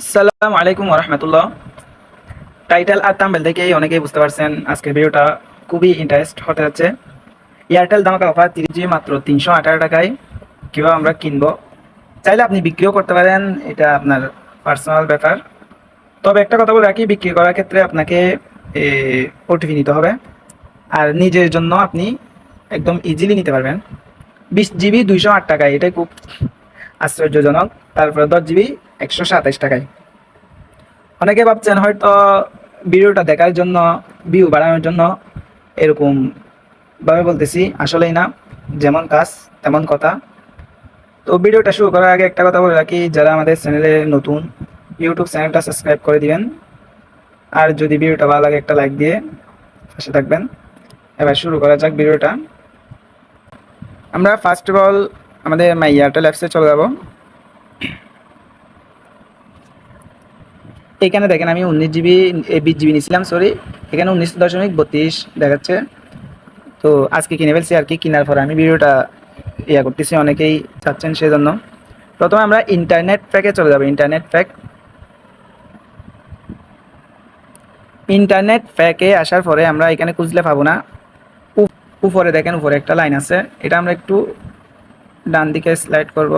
আসসালামু আলাইকুম রহমতুল্লাহ। টাইটেল আর তাম্বেল থেকেই অনেকেই বুঝতে পারছেন আজকের ভিডিওটা খুবই ইন্টারেস্ট হতে যাচ্ছে। এয়ারটেল দামাকা অফার তিরিশ জি মাত্র তিনশো আঠারো টাকায় কীভাবে আমরা কিনবো? চাইলে আপনি বিক্রিও করতে পারেন, এটা আপনার পার্সোনাল ব্যাপার। তবে একটা কথা বলে রাখি, বিক্রি করার ক্ষেত্রে আপনাকে ওটিপি নিতে হবে। আর নিজের জন্য আপনি একদম ইজিলি নিতে পারবেন। বিশ জিবি দুইশো আট টাকায় এটাই খুব আশ্চর্যজনক। তারপরে দশ জিবি, একশো সাতাইশ টাকায়। অনেকে ভাবছেন হয়তো ভিডিওটা দেখার জন্য ভিউ বাড়ানোর জন্য এরকম ভাবে বলতেছি, আসলেই না। যেমন কাজ, তেমন কথা। তো ভিডিওটা শুরু করার আগে একটা কথা বলে রাখি, যারা আমাদের চ্যানেলে নতুন, ইউটিউব চ্যানেলটা সাবস্ক্রাইব করে দিবেন। আর যদি ভিডিওটা ভালো লাগে, একটা লাইক দিয়ে পাশে থাকবেন। এবার শুরু করা যাক ভিডিওটা। আমরা ফার্স্ট অফ অল আমাদের মাই এয়ারটেল অ্যাপসে চলে যাব। এখানে দেখেন আমি উনিশ জিবি বিশ জিবি নিয়েছিলাম সরি এখানে উনিশ দশমিক বত্রিশ দেখাচ্ছে। তো আজকে কিনে ফেলছি আর কি, কেনার পরে আমি ভিডিওটা ইয়া করতেছি, অনেকেই চাচ্ছেন সেজন্য। প্রথমে আমরা ইন্টারনেট প্যাকে চলে যাব ইন্টারনেট প্যাক ইন্টারনেট প্যাকে আসার পরে আমরা এখানে খুঁজলে পাবো না। উপরে দেখেন, উপরে একটা লাইন আছে। এটা আমরা একটু ডান দিকে স্লাইড করব।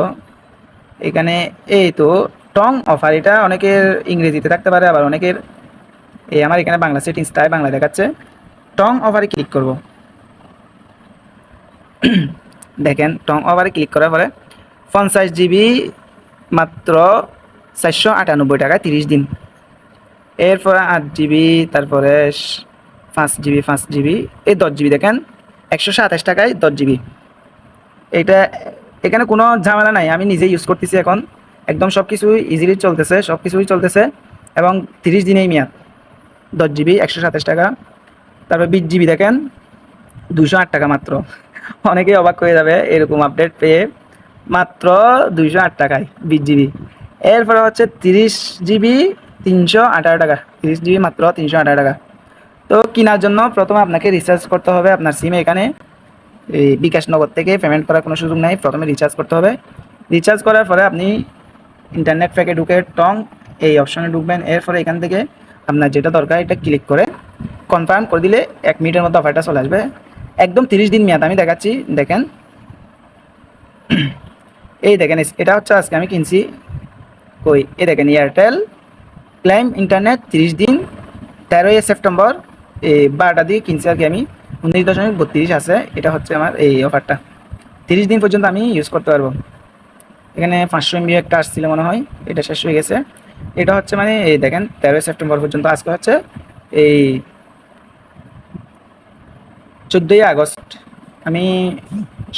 এখানে এই তো, টং অফার এটা অনেকের ইংরেজিতে থাকতে পারে, আবার অনেকের এই আমার এখানে বাংলা সেটিংস তাই বাংলা দেখাচ্ছে। টং অফারে ক্লিক করব। দেখেন, টং অফারে ক্লিক করার পরে পঞ্চাশ জিবি মাত্র চারশো আটানব্বই টাকা তিরিশ দিন। এরপরে আট জিবি তারপরে পাঁচ জিবি পাঁচ জিবি এই দশ জিবি দেখেন, একশো সাতাশ টাকায় দশ জিবি এটা এখানে কোনো ঝামেলা নাই, আমি নিজে ইউজ করতেছি এখন। একদম সব কিছুই ইজিলি চলতেছে সব কিছুই চলতেছে। এবং তিরিশ দিনেই মেয়াদ। দশ জিবি একশো সাতাশ টাকা। তারপর বিশ জিবি দেখেন দুশো আট টাকা মাত্র। অনেকেই অবাক হয়ে যাবে, এরকম আপডেট পেয়ে মাত্র দুইশো আট টাকায় বিশ জিবি এরপরে হচ্ছে তিরিশ জিবি তিনশো আঠারো টাকা। তিরিশ জিবি মাত্র তিনশো আঠারো টাকা। তো কেনার জন্য প্রথমে আপনাকে রিচার্জ করতে হবে আপনার সিমে এখানে। এই বিকাশ নগর থেকে পেমেন্ট করার কোনো সুযোগ নাই। প্রথমে রিচার্জ করতে হবে। রিচার্জ করার পরে আপনি ইন্টারনেট প্যাকে ঢুকে টং এই অপশানে ঢুকবেন। এরপরে এখান থেকে আপনার যেটা দরকার এটা ক্লিক করে কনফার্ম করে দিলে এক মিনিটের মধ্যে অফারটা চলে আসবে। একদম তিরিশ দিন মেয়াদ, আমি দেখাচ্ছি। দেখেন। এই দেখেন, এটা হচ্ছে আজকে আমি কিনছি। কই? এই দেখেন এয়ারটেল ক্লাইম ইন্টারনেট তিরিশ দিন, তেরোই সেপ্টেম্বর এই বারোটা দিয়ে কিনছি আর কি আমি। উনিশ দশমিক বত্রিশ আছে, এটা হচ্ছে আমার এই অফারটা তিরিশ দিন পর্যন্ত আমি ইউজ করতে পারব। এখানে পাঁচশো এমবি একটা আসছিল মনে হয়, এটা শেষ হয়ে গেছে। এটা হচ্ছে মানে এই দেখেন, তেরোই সেপ্টেম্বর পর্যন্ত আজকে হচ্ছে এই চোদ্দোই আগস্ট। আমি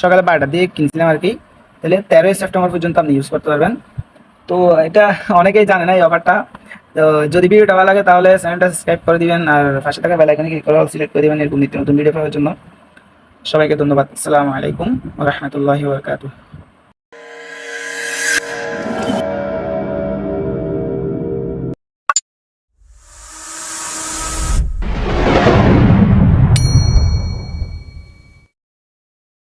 সকালে বারোটা দিয়ে কিনছিলাম আর কি। তাহলে তেরোই সেপ্টেম্বর পর্যন্ত আপনি ইউজ করতে পারবেন। তো এটা অনেকেই জানে না এই অফারটা তো যদি ভিডিওটা ভালো লাগে তাহলে চ্যানেলটা সাবস্ক্রাইব করে দিবেন আর পাশে থাকা বেলাইকানে ক্লিক করে সিলেক্ট করে দিবেন এরকম নিত্য নতুন ভিডিও পাওয়ার জন্য। সবাইকে ধন্যবাদ। আসসালামু আলাইকুম রহমতুল্লাহি বরকাতুহ।